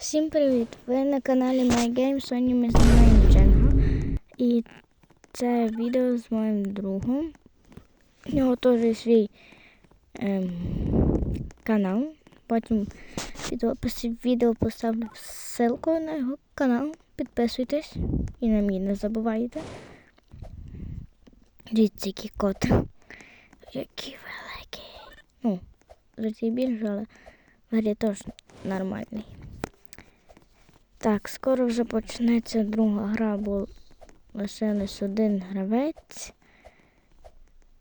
Всім привіт! Ви на каналі My Game. Сьогодні ми знімаємо Дженга. І це відео з моїм другом. У нього теж свій ем, канал. Потім під описі відео поставлю ссылку на його канал. Підписуйтесь і на мій не забувайте. Дивіться, який кот. Який великий. Ну, житті більше, але взагалі теж нормальний. Так, скоро вже почнеться друга гра, бо лишилось один гравець.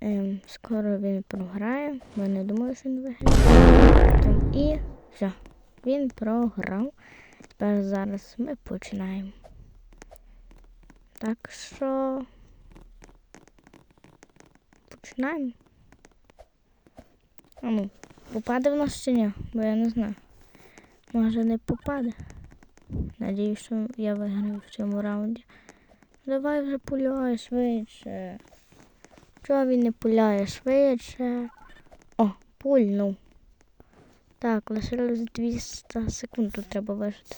Ем, скоро він програє. Я не думаю, що він виграє. І все. Він програв. Тепер зараз ми починаємо. Так що починаємо. А ну, попаде в нас чи ні? Бо я не знаю. Може не попаде. Надіюсь, що я виграю в цьому раунді. Давай вже пуляй швидше. Чого він не пуляє швидше? О, пульнув. Так, лишилось 200 секунд, тут треба вижити.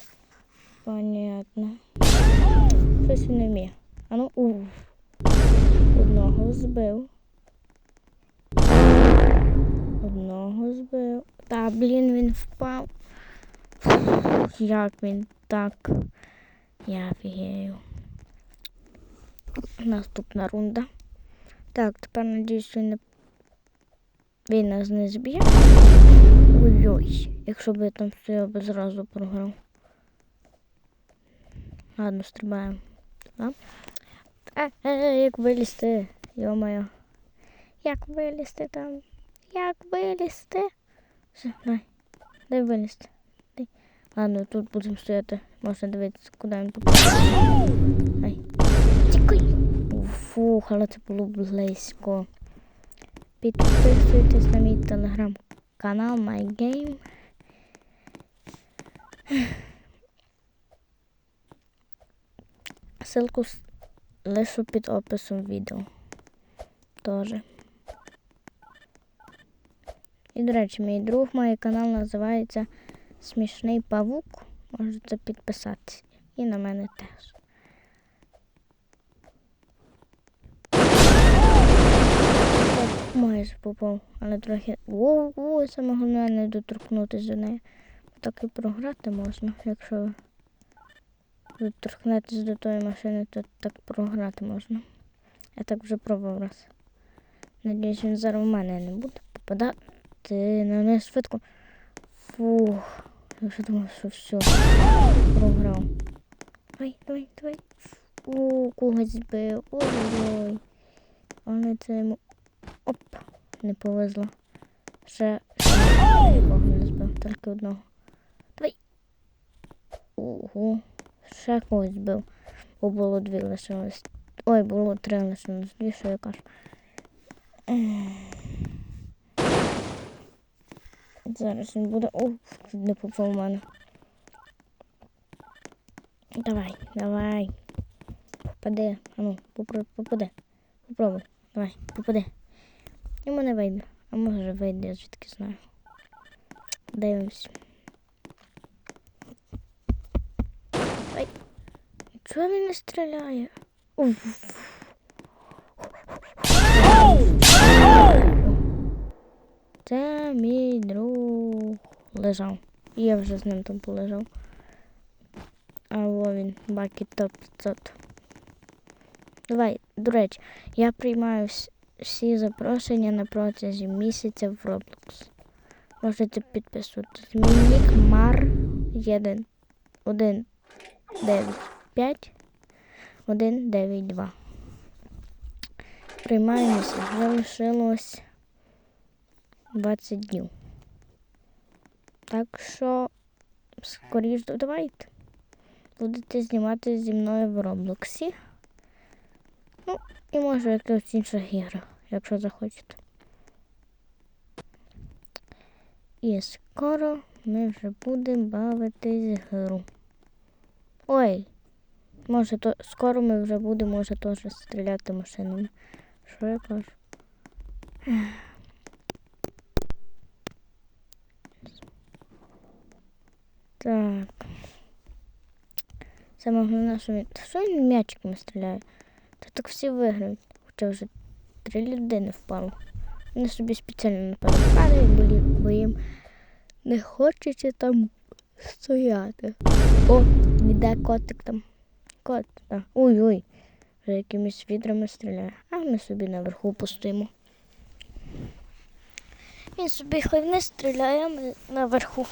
Понятно. Щось він не вміє. А ну, уф. Одного збив. Одного збив. Та, блін, він впав. Як він так? Я офігею. Наступна рунда. Так, тепер надіюсь, він не він нас не зб'є. Ой-ой, якщо б я там стояв би зразу програв. Ладно, стрибаємо. А? Е, е, як вилізти? Йо-моє. Як вилізти там? Як вилізти? Все, дай. Дай вилізти. Ладно, тут будемо стояти. Можна дивитися, куди він попав. Ай. Тікай. Фух, але це було близько. Підписуйтесь на мій телеграм-канал MyGame. Ссылку лишу під описом відео. Тоже. І, до речі, мій друг має канал називається Смішний павук. Можете підписатися. І на мене теж. Майже попав, але трохи. Воу, саме головне не доторкнутися до неї. Так і програти можна, якщо доторкнетесь до тої машини, то так програти можна. Я так вже пробував раз. Надіюсь, він зараз в мене не буде попадати на неї швидко. Фух. Я вже думав, що все. Програв. Давай, давай, давай. О, когось збив. Ой-ой. Але це йому. Оп! Не повезло. Ще, нікого не збив, тільки одного. Давай. Ого. Ще когось збив. Бо було дві лишилось. Ой, було три лишилось. Дві, що я кажу. Зараз він буде. О, тут не попав в мене. Давай, давай. Попади. А ну, попади. Попробуй. Давай, попади. Йому не вийде. А може вийде, я звідки знаю. Дивимось. Ай. Чого він не стріляє? Уф. Це мій друг лежав. Я вже з ним там полежав. А во він, бакі топ 500. Давай, до речі, я приймаю всі запрошення на протязі місяця в Roblox. Можете підписуватись. Мій нік Мар 1 1 9 5 1 9 2. Приймаю. Залишилось 20 днів. Так що скоріш додавайте. Будете знімати зі мною в Роблоксі. Ну, і може в якихось інших іграх, якщо захочете. І скоро ми вже будемо бавитись гру. Ой, може то скоро ми вже будемо теж стріляти машинами. Що я кажу? Так. Саме головне, що. Та що він м'ячиками стріляє? Та так всі виграють. Хоча вже три людини впало. Вони собі спеціально напевно падають, бо, їм не хочеться там стояти. О, іде котик там. Кот, так. Ой-ой. Вже якимись відрами стріляє. А ми собі наверху пустимо. Він собі хай вниз стріляє, а ми наверху.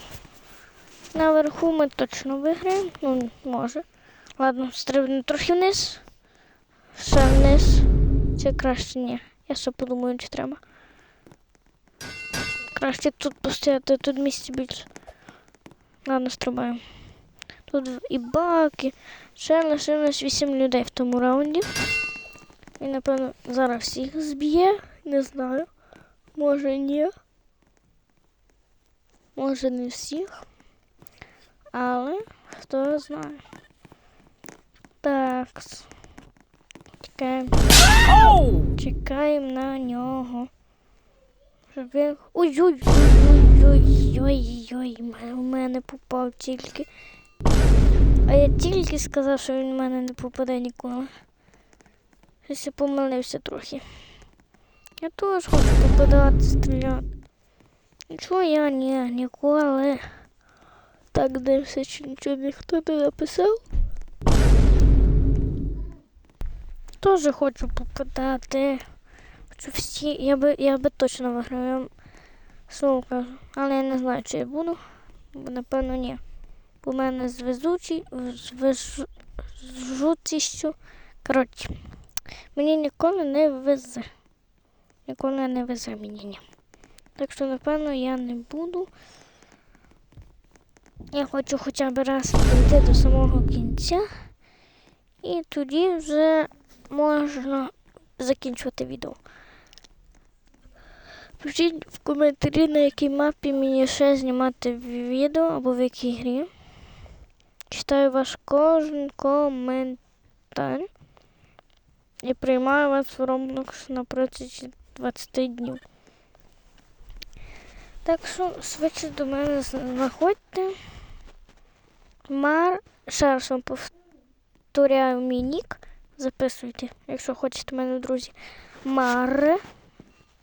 Наверху ми точно виграємо. Ну, може. Ладно, стрибну трохи вниз. Ще вниз. Це краще ні. Я ще подумаю, чи треба. Краще тут постояти, тут місця більше. Ладно, стрибаємо. Тут і баки. Ще лишилось 8 людей в тому раунді. І, напевно, зараз всіх зб'є. Не знаю. Може ні. Може не всіх. Але хто знає. Так. Чекаємо. Чекаємо на нього. Щоб він. Ой-ой-ой-ой-ой-ой. У мене попав тільки. А я тільки сказав, що він в мене не попаде ніколи. Щось я помилився трохи. Я теж хочу попадати, стріляти. Нічого я ні, ніколи. Так дився, чи нічого ніхто не написав. Теж хочу попадати. Хочу всі. Я би, я би точно виграв. Я слово. Але я не знаю, чи я буду. Бо напевно ні. В мене з везучі, з вез- Коротше, мені ніколи не везе. Ніколи не везе мені ні. Так що, напевно, я не буду. Я хочу хоча б раз дійти до самого кінця. І тоді вже можна закінчувати відео. Пишіть в коментарі, на якій мапі мені ще знімати відео або в якій грі. Читаю ваш кожен коментар. І приймаю вас в Roblox на протязі 20 днів. Так що швидше до мене знаходьте. Мар. Ще раз вам повторяю мій нік. Записуйте, якщо хочете мене, друзі. Мар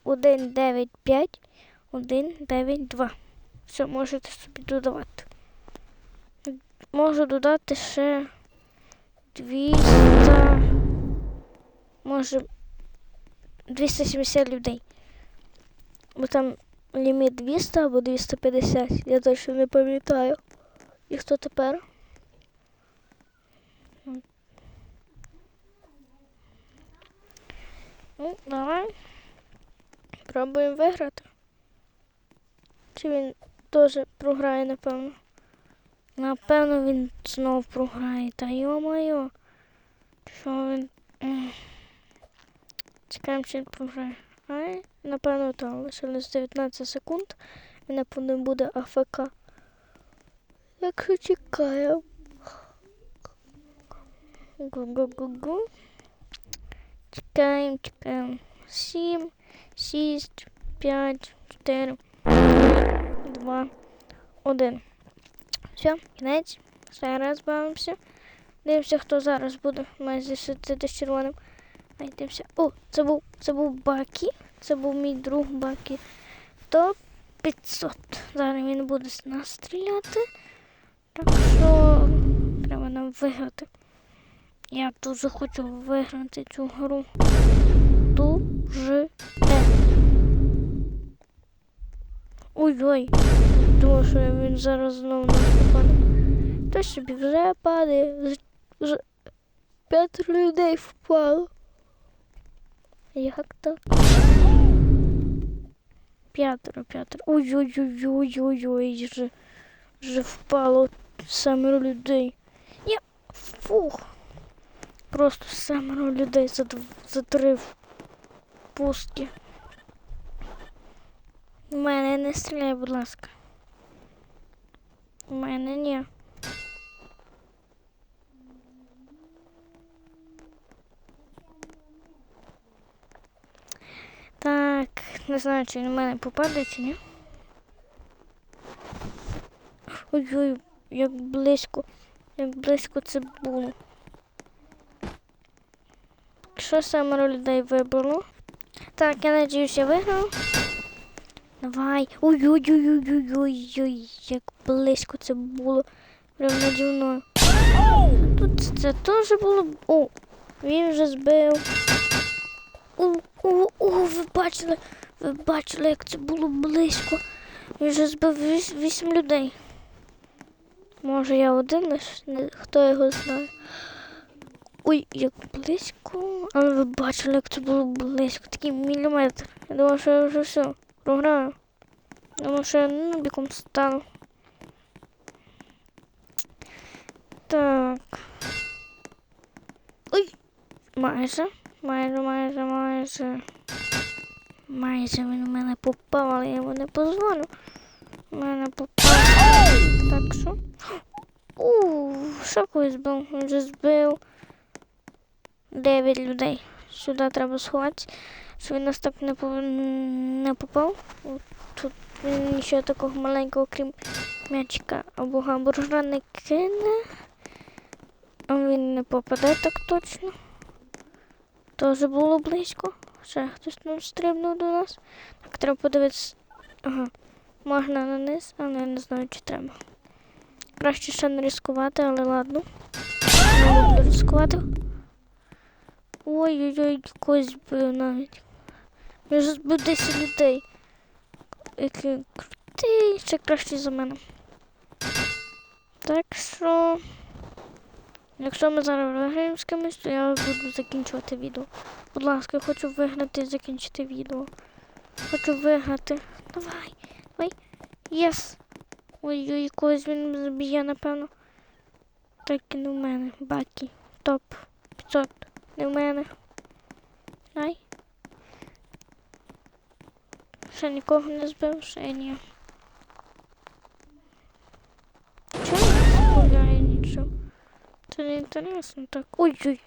195 192. Все, можете собі додавати. Можу додати ще 200, може 270 людей. Бо там ліміт 200 або 250, я точно не пам'ятаю. І хто тепер? Ну, давай. Пробуємо виграти. Чи він теж програє, напевно? Напевно, він знов програє. Та йо-моє. Що він. Чекаємо, чи він програє. Ай, напевно, так. Лишилось 19 секунд. І напевно буде АФК. Якщо чекаємо. Гу-гу-гу-гу. Чекаємо, чекаємо. Сім, шість, п'ять, чотири, два, один. Все, кінець. Ще раз бавимося. Дивимося, хто зараз буде майже сидіти з червоним. Ай, Дивимося. О, це був, це був Бакі. Це був мій друг Бакі. То 500. Зараз він буде з нас стріляти. Так що треба нам виграти. Я дуже хочу виграти цю гру. Дуже. Ой-ой. Думаю, що він зараз знову нас попаде. Та собі вже падає. Вже- п'ятеро людей впало. Як так? П'ятеро, п'ятеро. Ой-ой-ой-ой-ой-ой. Вже, вже впало семеро людей. Я. Фух. Просто семеро людей за, за три пустки. У мене не стріляй, будь ласка. У мене ні. Так, не знаю, чи в мене попаде, чи ні. Ой-ой, як близько. як близько це було. Що семеро людей вибрало? Так, я надіюсь, я виграв. Давай. Ой-ой-ой-ой-ой-ой, як близько це було. Прям наді. Тут це теж було. О, він вже збив. О, о, о, ви бачили, ви бачили, як це було близько. Він вже збив вісім людей. Може я один хто його знає. Ой, як близько. Але ви бачили, як це було близько. Такий міліметр. Я думав, що я вже все, програю. Думав, що я нубіком стану. Так. Ой! Майже, майже, майже, майже. Майже він у мене попав, але я йому не позволю. У мене попав. Так що. У, що когось збив? Він вже збив. Дев'ять людей. Сюди треба сховатися, щоб він нас так не, пов- не попав. Тут він нічого такого маленького, крім м'ячика або гамбургера не кине. А він не попаде так точно. Тоже було близько. Ще хтось там стрибнув до нас. Так, треба подивитися. Ага. Можна на низ, але я не знаю, чи треба. Краще ще не ризикувати, але ладно. Не буду ризикувати. Ой-ой-ой, когось збив навіть. Я вже збив 10 людей. Який крутий, ще краще за мене. Так що. Якщо ми зараз виграємо з кимось, то я буду закінчувати відео. Будь ласка, хочу виграти і закінчити відео. Хочу виграти. Давай, давай. Єс. Ой-ой, когось він заб'є, напевно. Так і не в мене. Бакі. Топ. 500. Не в мене. Ай. Ще нікого не збив, ще ні. Не інтересно так. Ой-ой.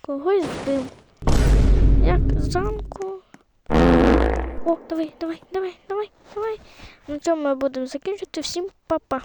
Когось збив. Як замку. О, давай, давай, давай, давай, давай. На цьому ми будемо закінчити. Всім па-па.